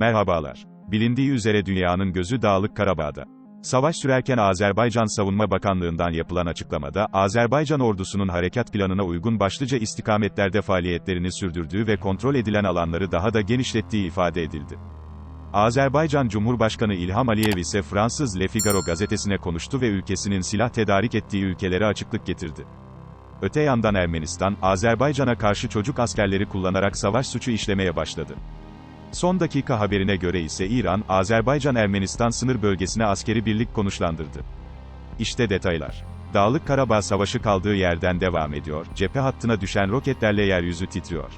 Merhabalar. Bilindiği üzere dünyanın gözü Dağlık Karabağ'da. Savaş sürerken Azerbaycan Savunma Bakanlığı'ndan yapılan açıklamada, Azerbaycan ordusunun harekat planına uygun başlıca istikametlerde faaliyetlerini sürdürdüğü ve kontrol edilen alanları daha da genişlettiği ifade edildi. Azerbaycan Cumhurbaşkanı İlham Aliyev ise Fransız Le Figaro gazetesine konuştu ve ülkesinin silah tedarik ettiği ülkelere açıklık getirdi. Öte yandan Ermenistan, Azerbaycan'a karşı çocuk askerleri kullanarak savaş suçu işlemeye başladı. Son dakika haberine göre ise İran, Azerbaycan-Ermenistan sınır bölgesine askeri birlik konuşlandırdı. İşte detaylar. Dağlık Karabağ Savaşı kaldığı yerden devam ediyor, cephe hattına düşen roketlerle yeryüzü titriyor.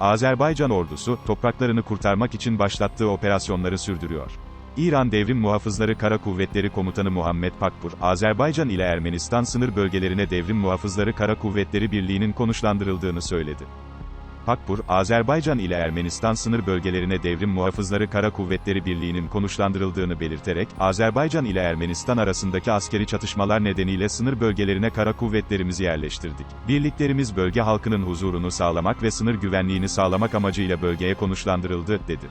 Azerbaycan ordusu, topraklarını kurtarmak için başlattığı operasyonları sürdürüyor. İran Devrim Muhafızları Kara Kuvvetleri Komutanı Muhammed Pakpur, Azerbaycan ile Ermenistan sınır bölgelerine Devrim Muhafızları Kara Kuvvetleri Birliği'nin konuşlandırıldığını söyledi. Pakpur, Azerbaycan ile Ermenistan sınır bölgelerine Devrim Muhafızları Kara Kuvvetleri Birliği'nin konuşlandırıldığını belirterek, Azerbaycan ile Ermenistan arasındaki askeri çatışmalar nedeniyle sınır bölgelerine kara kuvvetlerimizi yerleştirdik. Birliklerimiz bölge halkının huzurunu sağlamak ve sınır güvenliğini sağlamak amacıyla bölgeye konuşlandırıldı, dedi.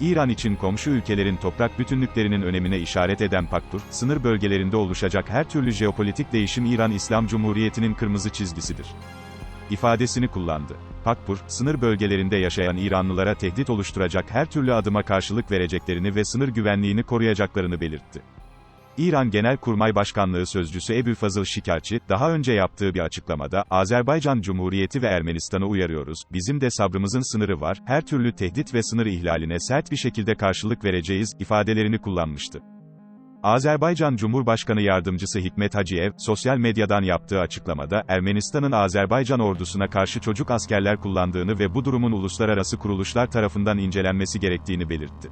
İran için komşu ülkelerin toprak bütünlüklerinin önemine işaret eden Pakpur, sınır bölgelerinde oluşacak her türlü jeopolitik değişim İran İslam Cumhuriyeti'nin kırmızı çizgisidir ifadesini kullandı. Pakpur, sınır bölgelerinde yaşayan İranlılara tehdit oluşturacak her türlü adıma karşılık vereceklerini ve sınır güvenliğini koruyacaklarını belirtti. İran Genelkurmay Başkanlığı Sözcüsü Ebu Fazıl Şikayetçi, daha önce yaptığı bir açıklamada, Azerbaycan Cumhuriyeti ve Ermenistan'ı uyarıyoruz, bizim de sabrımızın sınırı var, her türlü tehdit ve sınır ihlaline sert bir şekilde karşılık vereceğiz, ifadelerini kullanmıştı. Azerbaycan Cumhurbaşkanı Yardımcısı Hikmet Hacıyev, sosyal medyadan yaptığı açıklamada, Ermenistan'ın Azerbaycan ordusuna karşı çocuk askerler kullandığını ve bu durumun uluslararası kuruluşlar tarafından incelenmesi gerektiğini belirtti.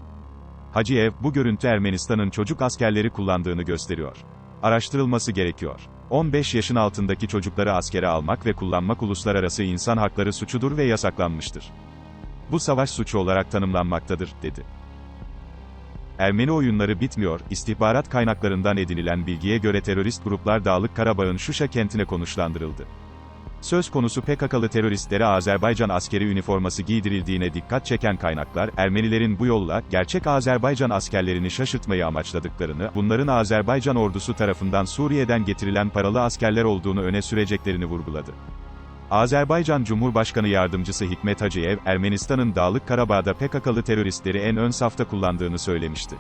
Hacıyev, bu görüntü Ermenistan'ın çocuk askerleri kullandığını gösteriyor. Araştırılması gerekiyor. 15 yaşın altındaki çocukları askere almak ve kullanmak uluslararası insan hakları suçudur ve yasaklanmıştır. Bu savaş suçu olarak tanımlanmaktadır, dedi. Ermeni oyunları bitmiyor, istihbarat kaynaklarından edinilen bilgiye göre terörist gruplar Dağlık Karabağ'ın Şuşa kentine konuşlandırıldı. Söz konusu PKK'lı teröristlere Azerbaycan askeri üniforması giydirildiğine dikkat çeken kaynaklar, Ermenilerin bu yolla, gerçek Azerbaycan askerlerini şaşırtmayı amaçladıklarını, bunların Azerbaycan ordusu tarafından Suriye'den getirilen paralı askerler olduğunu öne süreceklerini vurguladı. Azerbaycan Cumhurbaşkanı Yardımcısı Hikmet Hacıyev, Ermenistan'ın Dağlık Karabağ'da PKK'lı teröristleri en ön safta kullandığını söylemişti.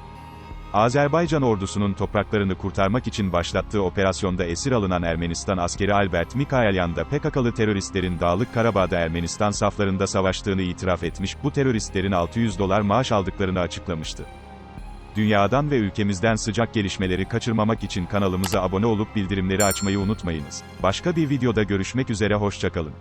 Azerbaycan ordusunun topraklarını kurtarmak için başlattığı operasyonda esir alınan Ermenistan askeri Albert Mikaelyan da PKK'lı teröristlerin Dağlık Karabağ'da Ermenistan saflarında savaştığını itiraf etmiş, bu teröristlerin 600 dolar maaş aldıklarını açıklamıştı. Dünyadan ve ülkemizden sıcak gelişmeleri kaçırmamak için kanalımıza abone olup bildirimleri açmayı unutmayınız. Başka bir videoda görüşmek üzere hoşçakalın.